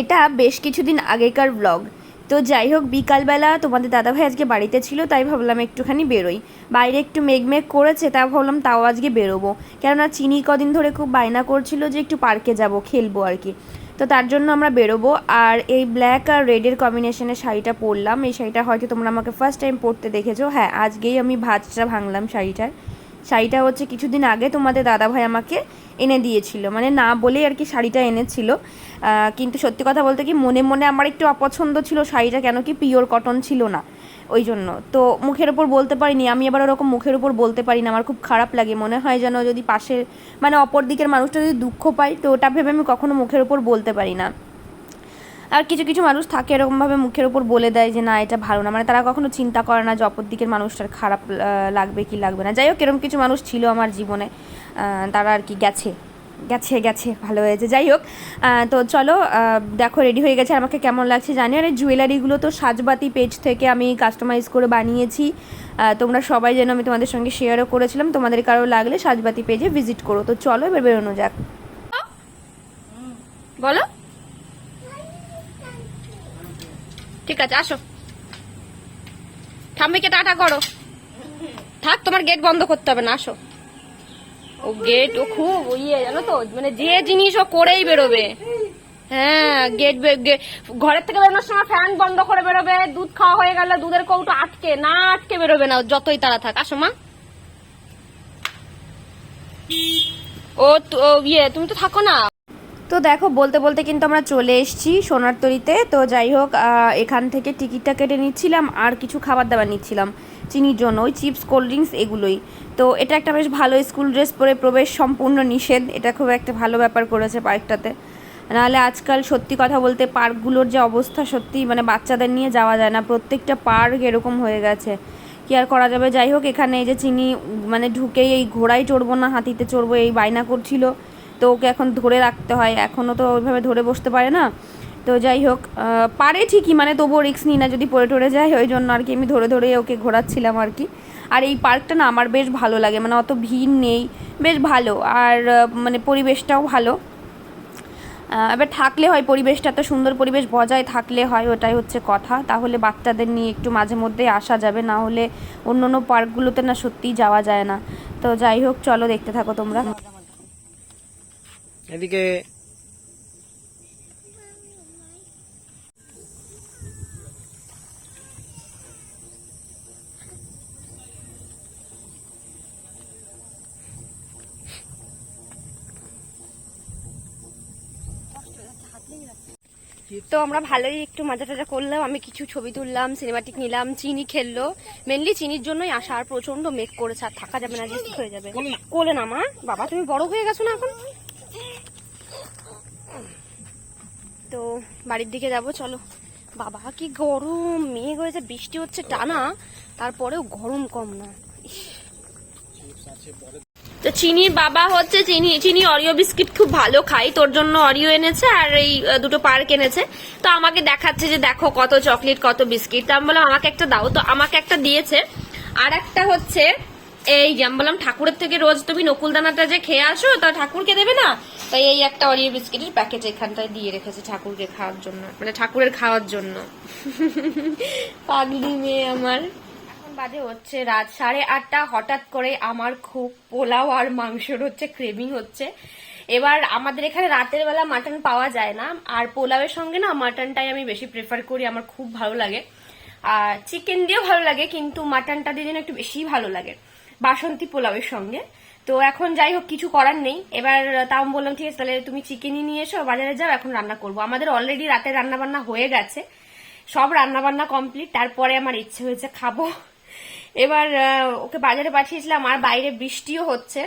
এটা বেশ কিছুদিন আগেকার ব্লগ তো যাই হোক, বিকালবেলা তোমাদের দাদাভাই আজকে বাড়িতে ছিল, তাই ভাবলাম একটুখানি বেরোই। বাইরে একটু মেঘ মেঘ করেছে, তা ভাবলাম তাও আজকে বেরোবো। কেননা চিনি কদিন ধরে খুব বায়না করছিল যে একটু পার্কে যাব, খেলব আর কি। তো তার জন্য আমরা বেরোবো, আর এই ব্ল্যাক আর রেডের কম্বিনেশনের শাড়িটা পরলাম। এই শাড়িটা হয়তো তোমরা আমাকে ফার্স্ট টাইম পরতে দেখেছ। হ্যাঁ আজকেই আমি ভাঁজটা ভাঙলাম শাড়িটার। শাড়িটা হচ্ছে কিছুদিন আগে তোমাদের দাদাভাই আমাকে এনে দিয়েছিল। মানে না বলেই আর কি শাড়িটা এনেছিল। কিন্তু সত্যি কথা বলতে কি মনে মনে আমার একটু অপছন্দ ছিল শাড়িটা, কেন কি পিওর কটন ছিল না। ওই জন্য। তো মুখের ওপর বলতে পারিনি, আমি আবার ওরকম মুখের উপর বলতে পারি না আমার খুব খারাপ লাগে, মনে হয় যেন যদি পাশের মানে অপর দিকের মানুষটা যদি দুঃখ পায়, তো ওটা ভেবে আমি কখনো মুখের ওপর বলতে পারি না। আর কিছু কিছু মানুষ থাকে এরকমভাবে মুখের ওপর বলে দেয় যে, না, এটা ভালো না। মানে তারা কখনো চিন্তা করে না যে, অপর দিকের মানুষটার খারাপ লাগবে কি লাগবে না। যাই হোক, এরকম কিছু মানুষ ছিল আমার জীবনে। তারা আর কি গেছে। গেছে গেছে, ভালো হয়েছে। যাই হোক তো চলো দেখো রেডি হয়ে গেছে। আমাকে কেমন লাগছে জানি আর এই জুয়েলারিগুলো তো সাজবাতি পেজ থেকে আমি কাস্টমাইজ করে বানিয়েছি। তোমরা সবাই যেন আমি তোমাদের সঙ্গে শেয়ারও করেছিলাম। তোমাদের কারও লাগলে সাজবাতি পেজে ভিজিট করো। তো চলো, এবার বেরোনো যাক। বলো। ঠিক আছে, আসো। ঠাম্মিকে টাটা করো। থাক, তোমার গেট বন্ধ করতে হবে না, আসো। ও গেট ও খুব ইয়ে জানো তো মানে যে জিনিস ও করেই বেরোবে। হ্যাঁ গেট ঘরের থেকে বেরোনোর সময় ফ্যান বন্ধ করে বেরোবে, দুধ খাওয়া হয়ে গেলে দুধের কৌটো আটকে, না আটকে বেরোবে না, যতই তারা থাক। আসো, মা। ও ইয়ে তুমি তো থাকো না? তো দেখো, বলতে বলতে কিন্তু আমরা চলে এসেছি সোনার তরিতে তো যাই হোক এখান থেকে টিকিটটা কেটে নিচ্ছিলাম আর কিছু খাবার দাবার নিচ্ছিলাম চিনির জন্য, ওই চিপস, কোল্ড ড্রিঙ্কস এগুলোই। তো এটা একটা বেশ ভালো স্কুল ড্রেস পরে প্রবেশ, সম্পূর্ণ নিষেধ। এটা খুব একটা ভালো ব্যাপার করেছে পার্কটাতে। নাহলে আজকাল সত্যি কথা বলতে পার্কগুলোর যে অবস্থা সত্যি মানে বাচ্চাদের নিয়ে যাওয়া যায় না। প্রত্যেকটা পার্ক এরকম হয়ে গেছে। কি আর করা যাবে? যাই হোক, এখানে এই যে চিনি মানে ঢুকেই এই ঘোড়ায় চড়বো না, হাতিতে চড়বো, এই বায়না করছিল। তো ওকে এখন ধরে রাখতে হয়। এখনও তো ওইভাবে ধরে বসতে পারে না। তো যাই হোক পারে ঠিকই মানে তবুও রিক্স নিই না যদি পড়ে টরে যায়, ওই জন্য আর কি আমি ধরে ধরে ওকে ঘোরাচ্ছিলাম আর কি। আর এই পার্কটা না আমার বেশ ভালো লাগে মানে অত ভিড় নেই, বেশ ভালো। আর মানে পরিবেশটাও ভালো। এবার থাকলে হয় পরিবেশটা তো সুন্দর পরিবেশ বজায় থাকলে হয়, ওটাই হচ্ছে কথা। তাহলে বাচ্চাদের নিয়ে একটু মাঝে মধ্যে আসা যাবে, না হলে অন্য অন্য পার্কগুলোতে না সত্যিই যাওয়া যায় না। তো যাই হোক, চলো দেখতে থাকো তোমরা। এদিকে তো আমরা ভালোই একটু মজা টাজা করলাম। আমি কিছু ছবি তুললাম সিনেমাটিক নিলাম চিনি খেললো। মেনলি চিনির জন্যই আসা আর প্রচণ্ড মেক করেছে আর থাকা যাবে না রিস্ক হয়ে যাবে। কোলে না। মা বাবা তুমি বড় হয়ে গেছো না এখন? তো বাড়ির দিকে যাব, চলো। বাবা, কি গরম, মেঘ হয়েছে, বৃষ্টি হচ্ছে টানা, তারপরেও গরম কম না। তো চিনির বাবা হচ্ছে, চিনি চিনি অরিও বিস্কিট খুব ভালো খাই, তোর জন্য অরিও এনেছে আর এই দুটো পার্ক এনেছে। তো আমাকে দেখাচ্ছে যে দেখো কত চকলেট কত বিস্কিট তো আমি বললাম, আমাকে একটা দাও। তো আমাকে একটা দিয়েছে। আর একটা হচ্ছে এই যে আমি বললাম, ঠাকুরের থেকে রোজ তুমি নকুল দানাটা যে খেয়ে আসো, তা ঠাকুরকে দেবে না? তাই এই একটা অরিও বিস্কিটের প্যাকেট এখানটায় দিয়ে রেখেছে ঠাকুরকে খাওয়ার জন্য মানে ঠাকুরের খাওয়ার জন্য। পাগলি মেয়ে আমার। বাজে হচ্ছে রাত সাড়ে আটটা, হঠাৎ করে আমার খুব পোলাও আর মাংসর হচ্ছে ক্রেভিং হচ্ছে। এবার আমাদের এখানে রাতের বেলা মাটন পাওয়া যায় না, আর পোলাওয়ের সঙ্গে না মাটনটাই আমি বেশি প্রেফার করি, আমার খুব ভালো লাগে। আর চিকেন দিয়েও ভালো লাগে, কিন্তু মাটনটা দিয়ে যেন একটু বেশি ভালো লাগে। বাসন্তী পোলাওয়ের সঙ্গে। তো এখন যাই হোক, কিছু করার নেই। এবার তাও বললাম, ঠিক আছে, তাহলে তুমি চিকেনই নিয়ে এসো, বাজারে যাও, এখন রান্না করব। আমাদের অলরেডি রাতে রান্না বান্না হয়ে গেছে। সব রান্না বান্না কমপ্লিট তারপরে আমার ইচ্ছে হয়েছে খাব। এবার ওকে বাজারে পাঠিয়েছিলাম, আর বাইরে বৃষ্টিও হচ্ছে।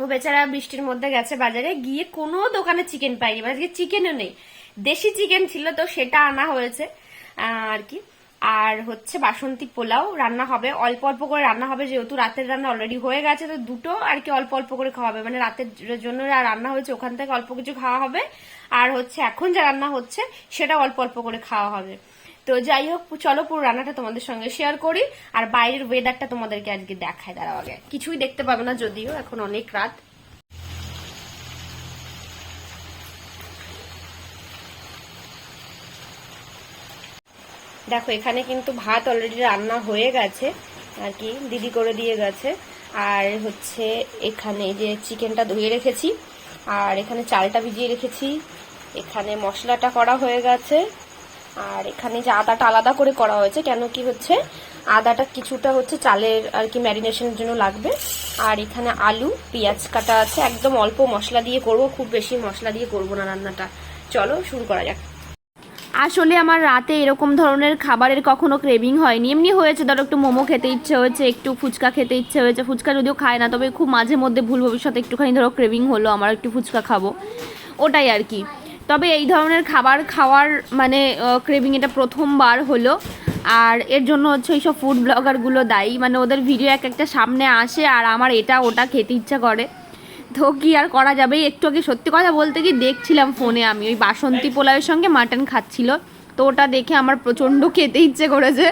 ও বেচারা বৃষ্টির মধ্যে গেছে বাজারে, গিয়ে কোনো দোকানে চিকেন পাইনি। মানে চিকেনও নেই। দেশি চিকেন ছিল তো, সেটা আনা হয়েছে আর কি। আর হচ্ছে বাসন্তী পোলাও রান্না হবে। অল্প অল্প করে রান্না হবে, যেহেতু রাতের রান্না অলরেডি হয়ে গেছে, তো দুটো আর কি অল্প অল্প করে খাওয়া হবে। মানে রাতের জন্য রান্না হয়েছে, ওখান থেকে অল্প কিছু খাওয়া হবে। আর হচ্ছে এখন যা রান্না হচ্ছে, সেটা অল্প অল্প করে খাওয়া হবে। তো যাই হোক, চলো পুরো রান্নাটা তোমাদের সঙ্গে শেয়ার করি। আর বাইরের ওয়েদারটা তোমাদেরকে আজকে দেখায় দাঁড়াও আগে। কিছুই দেখতে পাবে না যদিও, এখন অনেক রাত। দেখো, এখানে কিন্তু ভাত অলরেডি রান্না হয়ে গেছে, আর কি, দিদি করে দিয়ে গেছে। আর হচ্ছে এখানে যে চিকেনটা ধুয়ে রেখেছি, আর এখানে চালটা ভিজিয়ে রেখেছি, এখানে মশলাটা করা হয়ে গেছে, আর এখানে যে আদাটা আলাদা করে করা হয়েছে, কেন কি হচ্ছে, আদাটা কিছুটা হচ্ছে চালের আর কি ম্যারিনেশনের জন্য লাগবে। আর এখানে আলু, পেঁয়াজ কাটা আছে, একদম অল্প মশলা দিয়ে করব, খুব বেশি মশলা দিয়ে করব না রান্নাটা। চলো, শুরু করা যাক। আসলে আমার রাতে এরকম ধরনের খাবারের কখনো ক্রেভিং হয়নি। এমনি হয়েছে, ধরো একটু মোমো খেতে ইচ্ছে হয়েছে, একটু ফুচকা খেতে ইচ্ছে হয়েছে। ফুচকা যদিও খায় না, তবে খুব মাঝে মধ্যে ভুল ভবিষ্যতে একটুখানি ধরো ক্রেভিং হলো, আমার একটু ফুচকা খাব। ওটাই আর কি। তবে এই ধরনের খাবার খাওয়ার মানে ক্রেভিং এটা প্রথমবার হলো। আর এর জন্য হচ্ছে ওই সব ফুড ব্লগারগুলো দায়ী। মানে ওদের ভিডিও এক একটা সামনে আসে, আর আমার এটা, ওটা খেতে ইচ্ছা করে। তো কি আর করা যাবে? একটু আগে সত্যি কথা বলতে কি দেখছিলাম ফোনে আমি। ওই বাসন্তী পোলাওয়ের সঙ্গে মাটন খাচ্ছিল। তো ওটা দেখে আমার প্রচণ্ড খেতে ইচ্ছে করেছে।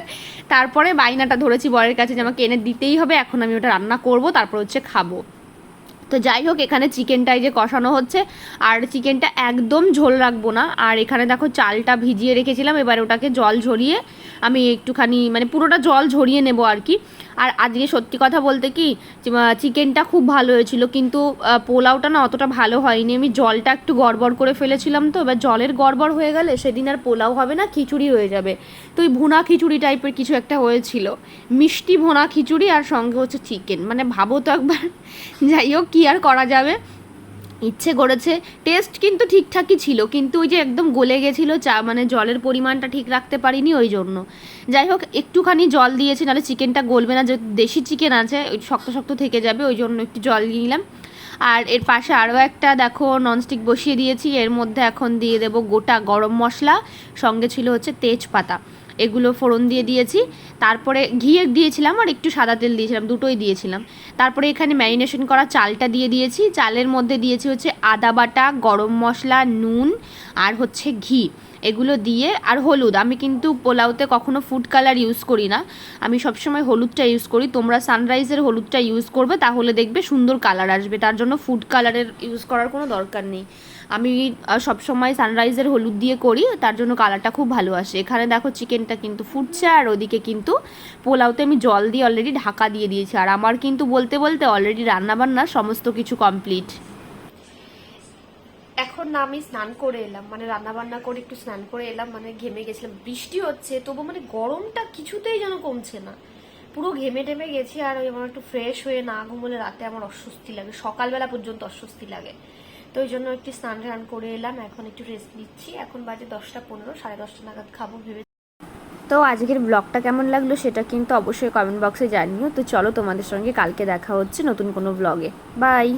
তারপরে বাইনাটা ধরেছি বরের কাছে যে আমাকে এনে দিতেই হবে এখন আমি ওটা রান্না করব তারপর হচ্ছে খাব। তো যাই হোক, এখানে চিকেনটাই যে কষানো হচ্ছে। আর চিকেনটা একদম ঝোল রাখব না। আর এখানে দেখো, চালটা ভিজিয়ে রেখেছিলাম। এবার ওটাকে জল ঝরিয়ে আমি একটুখানি মানে পুরোটা জল ঝরিয়ে নেব আর কি। আর আজকে সত্যি কথা বলতে কি চিকেনটা খুব ভালো হয়েছিল। কিন্তু পোলাওটা না অতটা ভালো হয়নি। আমি জলটা একটু গড়বড় করে ফেলেছিলাম তো। এবার জলের গড়বড় হয়ে গেলে সেদিন আর পোলাও হবে না, খিচুড়ি হয়ে যাবে। তো ওই ভুনা খিচুড়ি টাইপের কিছু একটা হয়েছিল। মিষ্টি ভুনা খিচুড়ি আর সঙ্গে হচ্ছে চিকেন। মানে ভাবো তো একবার। যাই হোক আর করা যাবে। ইচ্ছে করেছে। টেস্ট কিন্তু ঠিকঠাকই ছিল, কিন্তু ওই যে একদম গলে গেছিল চা মানে জলের পরিমাণটা ঠিক রাখতে পারিনি ওই জন্য। যাই হোক, একটুখানি জল দিয়েছি, নাহলে চিকেনটা গলবে না যে দেশি চিকেন আছে, ওই শক্ত শক্ত থেকে যাবে, ওই জন্য একটু জল নিলাম। আর এর পাশে আরও একটা, দেখো ননস্টিক বসিয়ে দিয়েছি, এর মধ্যে এখন দিয়ে দেবো গোটা গরম মশলা, সঙ্গে ছিল হচ্ছে তেজপাতা। এগুলো ফোড়ন দিয়ে দিয়েছি। তারপরে ঘি দিয়েছিলাম আর একটু সাদা তেল দিয়েছিলাম, দুটোই দিয়েছিলাম। তারপরে এখানে ম্যারিনেশন করা চালটা দিয়ে দিয়েছি। চালের মধ্যে দিয়েছি হচ্ছে আদা বাটা, গরম মশলা, নুন আর হচ্ছে ঘি। এগুলো দিয়ে আর হলুদ, আমি কিন্তু পোলাওতে কখনো ফুড কালার ইউজ করি না। আমি সবসময় হলুদটা ইউজ করি। তোমরা সানরাইজের হলুদটা ইউজ করবে, তাহলে দেখবে সুন্দর কালার আসবে। তার জন্য ফুড কালারের ইউজ করার কোনো দরকার নেই। আমি সবসময় সানরাইজের হলুদ দিয়ে করি, তার জন্য কালারটা খুব ভালো আসে। এখানে দেখো চিকেনটা কিন্তু ফুটছে, আর ওদিকে কিন্তু পোলাওতে আমি জল দিয়ে অলরেডি ঢাকা দিয়ে দিয়েছি। আর আমার কিন্তু বলতে বলতে অলরেডি রান্নাবান্না সমস্ত কিছু কমপ্লিট এখন না আমি স্নান করে এলাম মানে রান্না বান্না করে একটু স্নান করে এলাম মানে ঘেমে গেছিলাম। বৃষ্টি হচ্ছে, তবু মানে গরমটা কিছুতেই যেন কমছে না। পুরো ঘেমে টেমে গেছি আর ওই আমার একটু ফ্রেশ হয়ে না ঘুমোলে রাতে আমার অস্বস্তি লাগে, সকালবেলা পর্যন্ত অস্বস্তি লাগে। তো ওই জন্য একটু স্নান টান করে এলাম, এখন একটু রেস্ট নিচ্ছি। এখন বাজে দশটা পনেরো, সাড়ে দশটা নাগাদ খাব ভেবে তো আজকের ব্লগটা কেমন লাগল সেটা কিন্তু অবশ্যই কমেন্ট বক্সে জানিও। তো চলো তোমাদের সঙ্গে কালকে দেখা হচ্ছে নতুন কোনো ব্লগে বাই